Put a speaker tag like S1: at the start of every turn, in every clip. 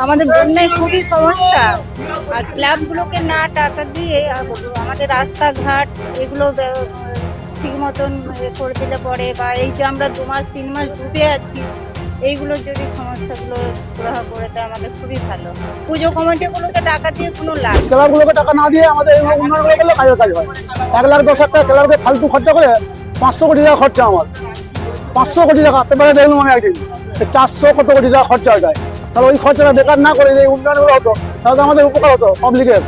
S1: আমাদের বন্যায় খুবই সমস্যা। আর ক্লাবগুলোকে না টাকা দিয়ে আম- আমাদের রাস্তাঘাট এগুলো ঠিক মতন করে দিলে পরে বা এই যে আমরা দু মাস, তিন মাস ডুবে আছি, এইগুলো যদি সমস্যাগুলো সুরাহা করে দেয় আমাদের খুবই ভালো। পুজো কমিটিগুলোকে টাকা দিয়ে কোনো লাভ।
S2: ক্লাবগুলোকে টাকা না দিয়ে আমাদের এই উন্নয়ন করে করলে কাজের কাজ হয়। এক লাখ, দশ হাজার টাকা ক্লাবকে ফালতু খরচা করে পাঁচশো কোটি টাকা খরচা আমার। পাঁচশো কোটি টাকা, পেপারে দেখলাম আমি একদিন চারশো কত কোটি টাকা খরচা হয়ে। যায় তাহলে ওই খরচাটা বেকার না করে এই উন্নয়নগুলো হতো, তাহলে আমাদের উপকার হতো পাবলিকের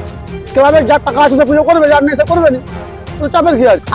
S2: ক্লাবের যার টাকা আছে সে পুজো করবে যার নেই সে করবে না।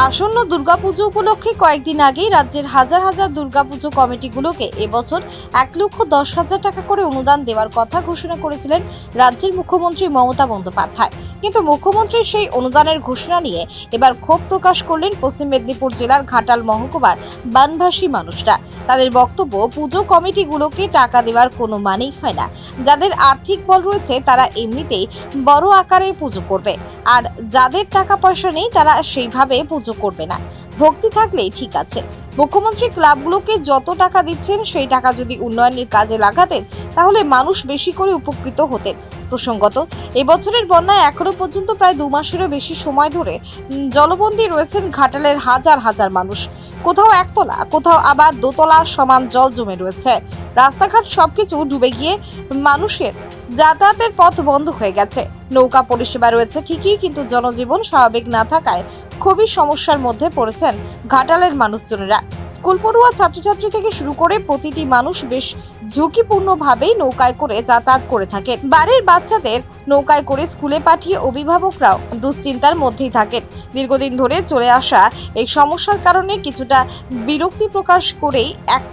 S3: আসন্ন দুর্গাপুজো উপলক্ষে কয়েকদিন আগেই রাজ্যের হাজার হাজার দুর্গাপুজো কমিটিগুলোকে এবছর এক লক্ষ দশ হাজার টাকা করে অনুদান দেওয়ার কথা ঘোষণা করেছিলেন রাজ্যের মুখ্যমন্ত্রী মমতা বন্দ্যোপাধ্যায়। কিন্তু মুখ্যমন্ত্রীর সেই অনুদানের ঘোষণা নিয়ে এবার ক্ষোভ প্রকাশ করলেন পশ্চিম মেদিনীপুর জেলার ঘাটাল মহকুমার বানভাসী মানুষরা। তাদের বক্তব্য, পুজো কমিটিগুলোকে টাকা দেওয়ার কোনো মানেই হয় না। যাদের আর্থিক বল রয়েছে, তারা এমনিতেই বড় আকারে পুজো করবে। আর যাদের টাকা পয়সা নেই, তারা সেইভাবে পুজো করবে না। ভক্তি থাকলেই ঠিক আছে। মুখ্যমন্ত্রী ক্লাবগুলোকে যত টাকা দিচ্ছেন, সেই টাকা যদি উন্নয়নের কাজে লাগাতেন, তাহলে মানুষ বেশি করে উপকৃত হতেন। প্রসঙ্গত, এবছরের বন্যায় এখনও পর্যন্ত প্রায় দু মাসেরও বেশি সময় ধরে জলবন্দী রয়েছেন ঘাটালের হাজার হাজার মানুষ। কোথাও একতলা, কোথাও আবার দোতলা সমান জল জমে রয়েছে। রাস্তাঘাট সবকিছু ডুবে গিয়ে মানুষের যাতায়াতের পথ বন্ধ হয়ে গেছে। নৌকা পরিষেবা রয়েছে ঠিকই, কিন্তু জনজীবন স্বাভাবিক না থাকায় খুবই সমস্যার মধ্যে পড়েছেন ঘাটালের মানুষজনেরা। স্কুল পড়ুয়া ছাত্রছাত্রী থেকে শুরু করে প্রতিটি মানুষ বেশ ঝুঁকিপূর্ণভাবেই নৌকায় করে যাতায়াত করে থাকে বাড়ির বাচ্চাদের নৌকায় করে স্কুলে পাঠিয়ে অভিভাবকরাও দুশ্চিন্তার মধ্যেই থাকেন। দীর্ঘদিন ধরে চলে আসা এই সমস্যার কারণে কিছুটা বিরক্তি প্রকাশ করেই এক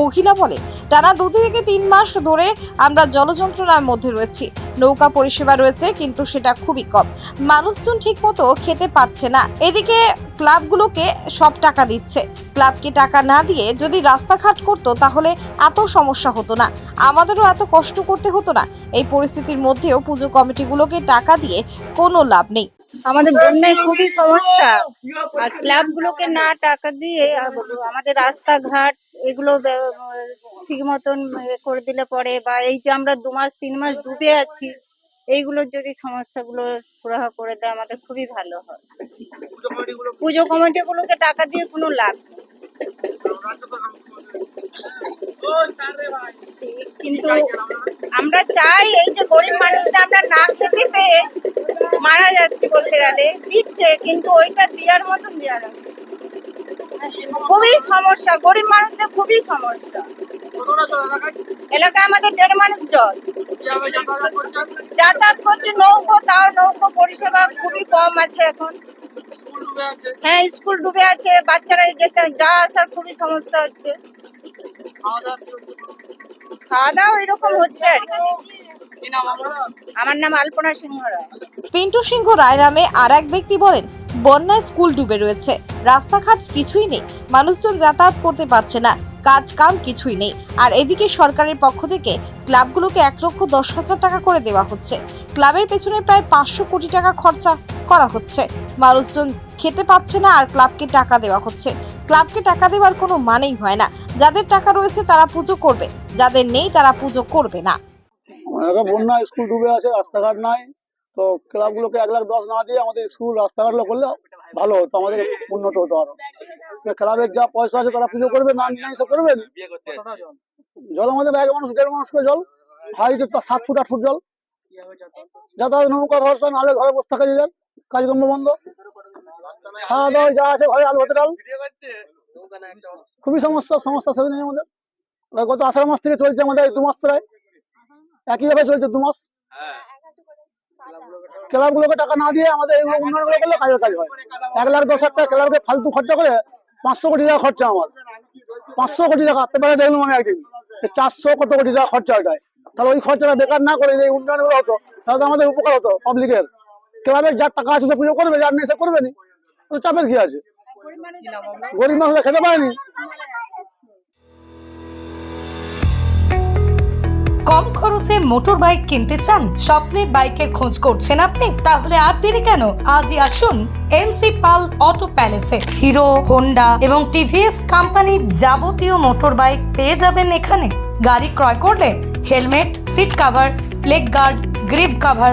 S3: মহিলা বলে। টানা দু থেকে তিন মাস ধরে আমরা জলযন্ত্রণার মধ্যে রয়েছি। নৌকা পরিষেবা রয়েছে, কিন্তু সেটা খুবই কম। মানুষজন ঠিকমতো খেতে পারছে না। এদিকে ক্লাবগুলোকে সব টাকা দিচ্ছে। ক্লাবকে টাকা না দিয়ে যদি রাস্তাঘাট করতো, তাহলে এত সমস্যা হতো না। আমাদেরও এত কষ্ট করতে হতো না। এই পরিস্থিতির মধ্যেও পুজো কমিটিগুলোকে টাকা দিয়ে কোনো লাভ নেই।
S1: আমাদের বন্যায় খুবই সমস্যা। আর ক্লাবগুলোকে না টাকা দিয়ে আম- আমাদের রাস্তাঘাট এগুলো ঠিক মতন করে দিলে পরে বা এই যে আমরা দু মাস, তিন মাস ডুবে আছি, এইগুলোর যদি সমস্যাগুলো সুরাহা করে দেয় আমাদের খুবই ভালো হয়। পুজো কমিটি গুলোকে টাকা দিয়ে কোনো লাভ নেই। কিন্তু আমরা চাই এই যে গরিব মানুষরা আমরা না খেতে পেয়ে মারা যাচ্ছে বলতে গেলে। দিচ্ছে, কিন্তু ওইটা দেওয়ার মতন দেওয়া খুবই সমস্যা। গরিব মানুষদের খুবই সমস্যা। এলাকায় আমাদের দেড় মানুষ জল। যাতায়াত করছে, নৌকো, তাও নৌকো পরিষেবা খুবই কম আছে এখন। হ্যাঁ স্কুল ডুবে আছে, বাচ্চারা যেতে, যা আসার খুবই সমস্যা হচ্ছে। খাওয়া দাওয়া এরকম হচ্ছে আর আমার নাম আলপনা সিংহ রায়।
S3: পিন্টু সিংহ রায় নামে আর এক ব্যক্তি বলেন, বন্যায় স্কুল ডুবে রয়েছে। রাস্তাঘাট কিছুই নেই। মানুষজন যাতায়াত করতে পারছে না। কাজ কাম কিছুই নেই। আর এদিকে সরকারের পক্ষ থেকে ক্লাবগুলোকে এক লক্ষ দশ হাজার টাকা করে দেওয়া হচ্ছে। ক্লাবের পেছনে প্রায় পাঁচশো কোটি টাকা খরচা করা হচ্ছে। মানুষজন খেতে পাচ্ছে না আর ক্লাবকে টাকা দেওয়া হচ্ছে। ক্লাবকে টাকা দেওয়ার কোনো মানেই হয় না। যাদের টাকা রয়েছে তারা পুজো করবে, যাদের নেই তারা পুজো করবে না।
S2: এলাকা বন্যা, স্কুল ডুবে আছে, রাস্তাঘাট নাই। তো ক্লাবগুলোকে এক লাখ দশ না দিয়ে আমাদের স্কুল রাস্তাঘাটগুলো করলে ভালো হতো, আমাদের উন্নত হতো আরও। ক্লাবের যা পয়সা আছে তারা পুজো করবে, না নাই সে করবে না। জল আমাদের এক মানুষ, দেড় মানুষ করে জল, হাইট সাত ফুট, আট ফুট জল। যাতায়াত নৌকা ভরসা, নাহলে ঘরে বসে থাকা যায়। কাজকর্ম বন্ধ। খাওয়া দাওয়া যা আছে ঘরে আলু ভাতের ডাল। খুবই সমস্যা সমস্যা নেই আমাদের। গত আষাঢ় মাস থেকে চলছে আমাদের দু মাস প্রায়। একইভাবে চলছে দু মাস। ক্লাবগুলোকে টাকা না দিয়ে আমাদের এই উন্নয়ন করে করলে কাজের কাজ হয়। এক লাখ দশ হাজার টাকা ক্লাবকে ফালতু খরচা করে পাঁচশো কোটি টাকা খরচা আমার। পাঁচশো কোটি টাকা পেপারে দেখলাম আমি একদিন যে চারশো কত কোটি টাকা খরচা হয় তাহলে ওই খরচাটা বেকার না করে এই উন্নয়নগুলো হতো তাহলে আমাদের উপকার হতো পাবলিকের ক্লাবের যার টাকা আছে সে পুজো করবে যার নেই সে করবে না। তো চাপের কি আছে? গরিব মানুষরা খেতে পারেনি
S4: কম খরচে মোটর বাইক কিনতে চান? স্বপ্নের বাইকের খোঁজ করছেন আপনি? তাহলে আর দেরি কেন? আজই আসুন এনসি পাল অটো প্যালেসে। হিরো, হোন্ডা এবং টিভিএস কোম্পানির যাবতীয় মোটর বাইক পেয়ে যাবেন এখানে। গাড়ি ক্রয় করলে helmet, seat cover, leg guard, grip cover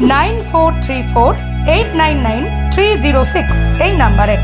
S4: nine four three four eight nine nine three zero six এই নাম্বারে।